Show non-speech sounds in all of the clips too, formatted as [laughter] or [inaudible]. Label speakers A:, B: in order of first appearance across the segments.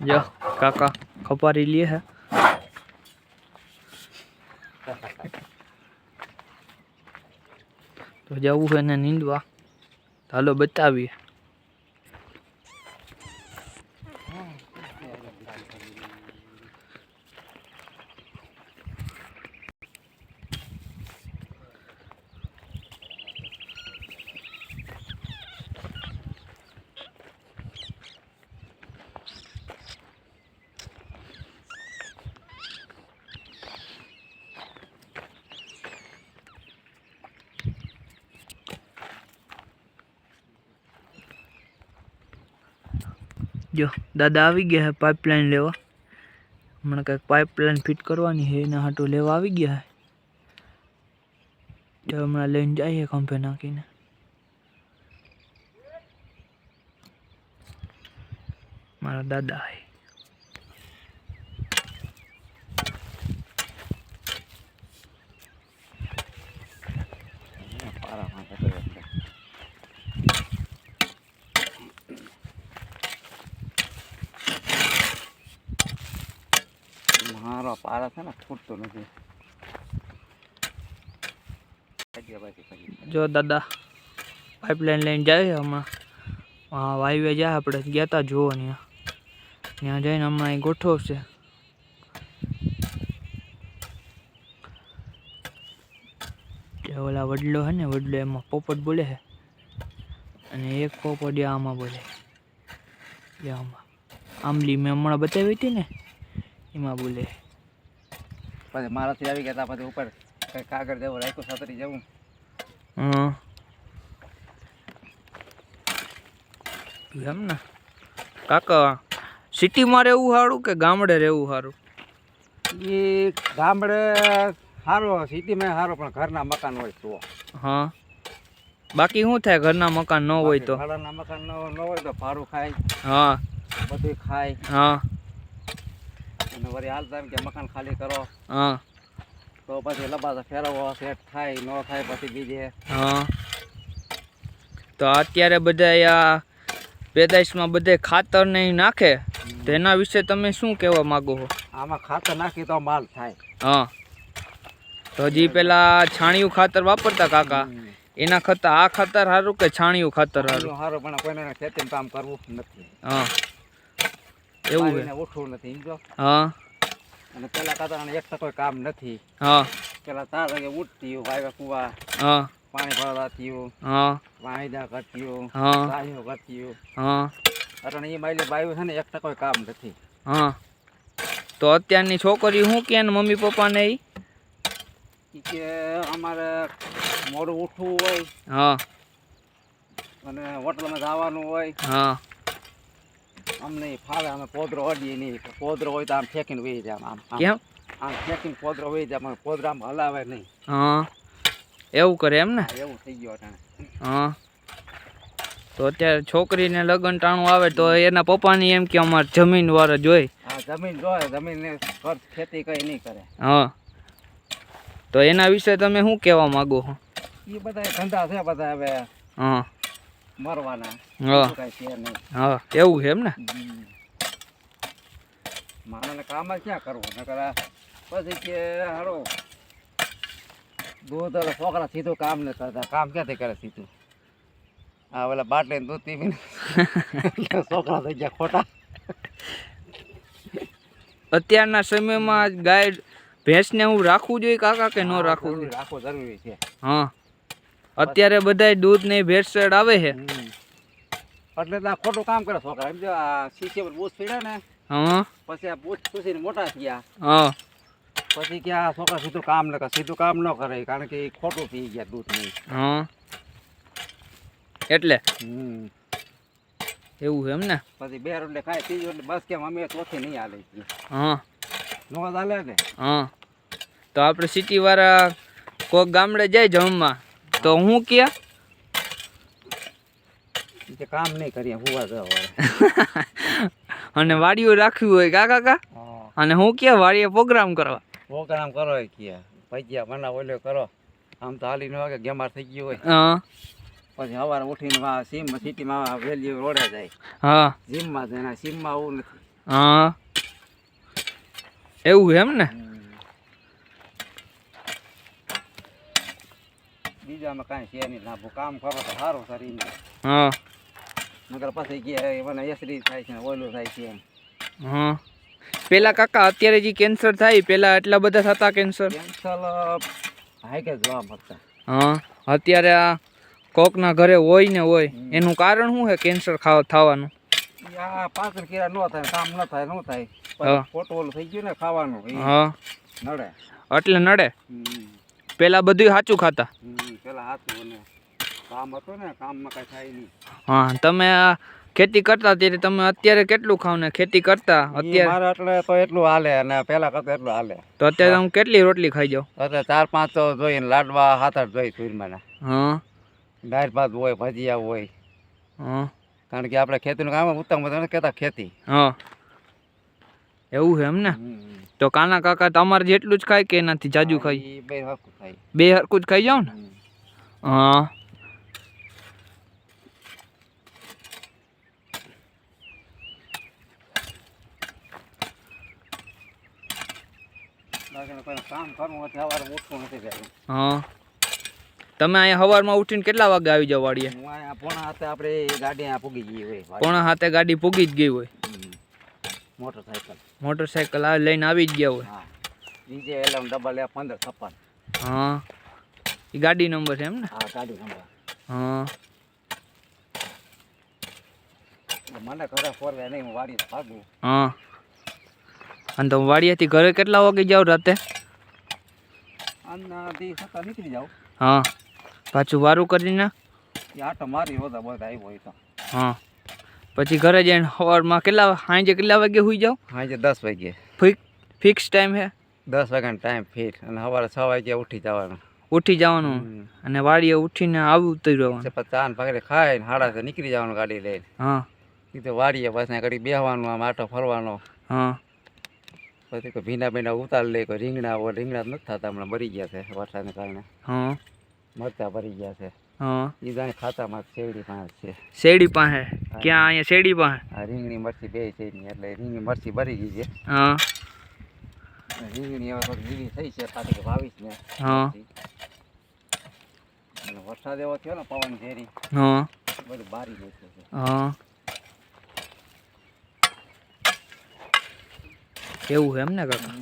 A: જો કાકા ખપારી લે હે. તો જવું છે એને નીંદવા. હાલો બતાવીએ. જો, દાદા આવી ગયા હે પાઇપલાઇન લેવા. હમણાં કંઈક પાઇપલાઇન ફિટ કરવાની છે એના હાટું લેવા આવી ગયા હે. જો હમણાં લઈને જઈએ ખંભે નાખીને. મારા દાદા હે.
B: મારો પારા છે ને ફૂટતો નથી.
A: જો દાદા પાઇપલાઇન લઈને જાય હમણાં. હા વાયવે જાય આપણે. ગયા તા જુઓ ત્યાં ત્યાં જઈને હમણાં અહીં ગોઠવશે ઓલા વડલો હે ને, વડલો એમાં પોપટ બોલે છે અને એક પોપટ આમાં બોલે. આમાં. આંબલી મેં હમણાં બતાવી હતી ને, એમાં બોલે.
B: પછી મારાથી આવી ગયા તા પછી ઉપર કઈ કાગળ જવું રાખ્યું સતરી જવું.
A: હં એમ ને. કાકા સિટીમાં રહેવું સારું કે ગામડે રહેવું સારું?
B: એ ગામડે સારો સિટીમાં સારો પણ ઘરના મકાન હોય તો.
A: હા. બાકી શું થાય ઘરના મકાન ન હોય તો?
B: ઘરના મકાન ન ન હોય તો ભાડું ખાય
A: હા.
B: બધું ખાય.
A: હા.
B: અને વળી હાલતા એમ કે મકાન ખાલી કરો.
A: હા.
B: તો પછી લબાસા ફેરવો સેટ થાય ન થાય પછી બીજે.
A: હા. તો અત્યારે બધા આ પેદાશમાં બધે ખાતર ને નાખે. તેના વિશે તમે શું કહેવા માંગો છો?
B: આમાં ખાતર નાખી તો માલ થાય.
A: હા. તો હજી પેલા છાણિયું ખાતર વાપરતા કાકા? એના ખાતર આ ખાતર સારું કે છાણિયું ખાતર સારું
B: સારું પણ કોઈને ખેતીમાં કામ કરવું નથી.
A: હા. એવું છે?
B: ઉઠવું નથી સમજો
A: હા.
B: અને પેલા કાતરાને એક તો કોઈ કામ નથી.
A: હા.
B: પેલા ચાર વાગે ઉઠતી વાયવા કુવા
A: હા.
B: પાણી ભરવા થયું
A: હા
B: દા કરતી
A: હા
B: ગાયો કરતી
A: હા.
B: અટાણે એ માયલી બાયું છે ને એક તો કોઈ કામ નથી.
A: હા. તો અત્યારની છોકરી શું કે મમ્મી પપ્પાને ઈ
B: કે અમારે મોડું ઉઠવું હોય
A: હા.
B: અને હોટલમાં જવાનું હોય.
A: હા.
B: અમને ફાવે અમે પોદરો અડીએ નહીં પોદરો હોય તો આમ ફેંકીને વહી જાય આમ
A: કેમ?
B: આમ ફેંકીને પોદરો વહી જાય પણ પોદરા આમ હલાવે નહીં.
A: હા. એવું કરે એમ ને?
B: એવું થઈ ગયું અટાણે.
A: હા. તો અત્યારે છોકરીને લગ્ન ટાણું આવે તો એના પપ્પાની એમ કે અમારે જમીન વાળા જોઈ.
B: હા જમીન જોઈ જમીન ખેતી કઈ નહીં કરે.
A: હા. તો એના વિશે તમે શું કહેવા માંગો છો?
B: એ બધા ધંધા છે બધા હવે.
A: હા.
B: મરવાના.
A: હા. હા એવું છે એમ ને.
B: માણસને કામ જ ક્યાં કરવું? નકર પછી કે હારો દૂધ ઓલા છોકરા સીધું કામ ને કરતા કામ ક્યાંથી કરે સીધું? આ ઓલા બાટલે દૂધ પીવીને છોકરા થઈ ગયા ખોટા.
A: અત્યારના સમયમાં ગાય ભેંસને હું રાખવું જોઈએ કાકા કે ન રાખવું જોઈએ?
B: રાખવું જરૂરી છે.
A: હા. અત્યારે બધાય દૂધ ને ભેળસેળ આવે છે.
B: એટલે આ ખોટું કામ કરે છોકરા. એમ જો આ શીશી પર બૂથ પીડે ને
A: હા.
B: પછી આ બૂથ પૂછીને મોટા થયા.
A: હા.
B: પછી કે આ છોકરા સીધું કામ ન કરે સીધું કામ ન કરે કારણ કે ખોટું પી ગયા દૂધ નહીં
A: હા. એટલે?
B: હમ.
A: એવું છે એમ ને?
B: પછી બે રોટલે ખાય ત્રીજી રોટલે બસ કેમ અમે ચોથી નહીં હાલે
A: હા.
B: નો ચાલે ને?
A: હા. તો આપણે સિટી વાળા કોઈક ગામડે જાય જમવા. તો હું કે?
B: કામ નહીં કરીએ હુવા જાવ [laughs]
A: અને વાડીઓ રાખવી હોય કા કાકા? અને હું કે વાડીએ પ્રોગ્રામ કરવા?
B: પ્રોગ્રામ કરો કે ભજીયા બનાવ ઓલ્યો કરો. આમ તો હાલી ન વાગે ગેમાર થઈ ગયું હોય.
A: હા.
B: પછી સવારે ઉઠીને વા સીમ સિટીમાં વેલી રોડે જાય.
A: હા.
B: જીમમાં જાય સીમમાં આવું નથી.
A: હા. એવું એમ ને?
B: બીજામાં કાંઈ છે નહીં. લાભો કામ કરો તો સારું શરીરને.
A: હા.
B: નગર પછી ગયા મને એસડી થાય છે ને ઓયલું થાય છે
A: હા. પેલા કાકા અત્યારે જે કેન્સર થાય પેલા એટલા બધા થતા કેન્સર
B: કેન્સર હાઈ કે જોવા મળતા
A: હા. અત્યારે આ કોકના ઘરે હોય ને હોય એનું કારણ શું છે કેન્સર ખાવા થવાનું?
B: આ પાછળ કેરા ન થાય કામ ન થાય ન થાય. ખોટું ઓલું થઈ ગયું ને ખાવાનું
A: હા.
B: નડે.
A: એટલે નડે. પેલા બધું સાચું ખાતા?
B: હમ. અને કામ હતું ને કામમાં કાંઈ થાય નહીં.
A: હા તમે ખેતી કરતા ત્યારે તમે અત્યારે કેટલું ખાવ ને? ખેતી કરતા અત્યારે?
B: મારે એટલે તો એટલું હાલે અને પેલા કરતા એટલું હાલે.
A: તો અત્યારે તમે કેટલી રોટલી ખાઈ જાઓ?
B: અત્યારે ચાર પાંચ તો જોઈએ ને લાડવા સાત આઠ જોઈએ સૂરમાં
A: હા.
B: દાળ ભાત હોય ભજીયા હોય.
A: હા.
B: કારણ કે આપણે ખેતીનું કામ ઉત્તમ બધા કહેતા ખેતી.
A: હા. એવું છે એમ ને? તો કાના કાકા તમારે જેટલું જ ખાય કે એનાથી જાજુ ખાય?
B: બે હરકું ખાઈ
A: બે હરકું જ ખાઈ જાઓ ને. હા. હા. તમે અહીંયા સવારમાં ઉઠીને કેટલા વાગે આવી જાઓ વાડીએ?
B: પોણા હાથે આપણે ગાડી પૂગી ગઈ હોય
A: પોણા હાથે ગાડી પૂગી જ ગઈ હોય. મોટરસાયકલ. મોટરસાયકલ લઈને આવી જ ગયા હોય.
B: હા. ડીજે એલમ ડબલ એ પંદર છપ્પન.
A: હા. એ ગાડી નંબર છે એમ ને?
B: હા ગાડી નંબર.
A: હા.
B: મને ઘરે ફોરવે નહીં હું વાડી ભાગું.
A: હા. અને તમે વાડિયાથી ઘરે કેટલા વાગે જાવ રાતે?
B: અને દી નીકળી જાવ
A: હા. પાછું વારું કરીને?
B: એ આટો મારી હોતા બધા આવ્યો હોય તો.
A: હા. પછી ઘરે જઈને સવારમાં કેટલા સાંજે કેટલા વાગે સુઈ જાવ
B: સાંજે દસ વાગે
A: ફિક ફિક્સ ટાઈમ છે
B: દસ વાગ્યાનો ટાઈમ ફિટ અને સવારે છ વાગે ઉઠી જવાનું.
A: ઉઠી જવાનું અને વાડીએ ઉઠીને આવું રહેવાનું.
B: પછી ચા ને પકડે હાડા તો નીકળી જવાનું ગાડી લઈને.
A: હા.
B: એ તો વાડીએ પછી ઘડી બેહવાનું આમ આટો ફરવાનો.
A: હા.
B: પછી કોઈ ભીના ભીના ઉતાર લે કોઈ રીંગણા હોય રીંગણા નથી થતા હમણાં મરી ગયા છે વરસાદને કારણે.
A: હા.
B: મરતા ભરી ગયા છે.
A: હા.
B: એ જાણે ખાતામાં શેરડી પાસે છે.
A: શેરડી પાસે? ક્યાં અહીંયા શેરડી પાસે?
B: રીંગણી મરચી બે છે એટલે રીંગણી મરચી ભરી ગઈ છે.
A: હા.
B: રીંગણી હવે લીલી થઈ છે પાછી વાવીશ ને.
A: હા.
B: અને વરસાદ એવો થયો ને પવન ઝેરી
A: હા.
B: બધું બારી નાખ્યું છે.
A: હા. એવું છે એમ ને કાકા?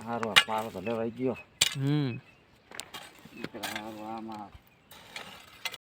B: સારું પારો તો લેવાઈ ગયો.
A: હમ.
B: આમાં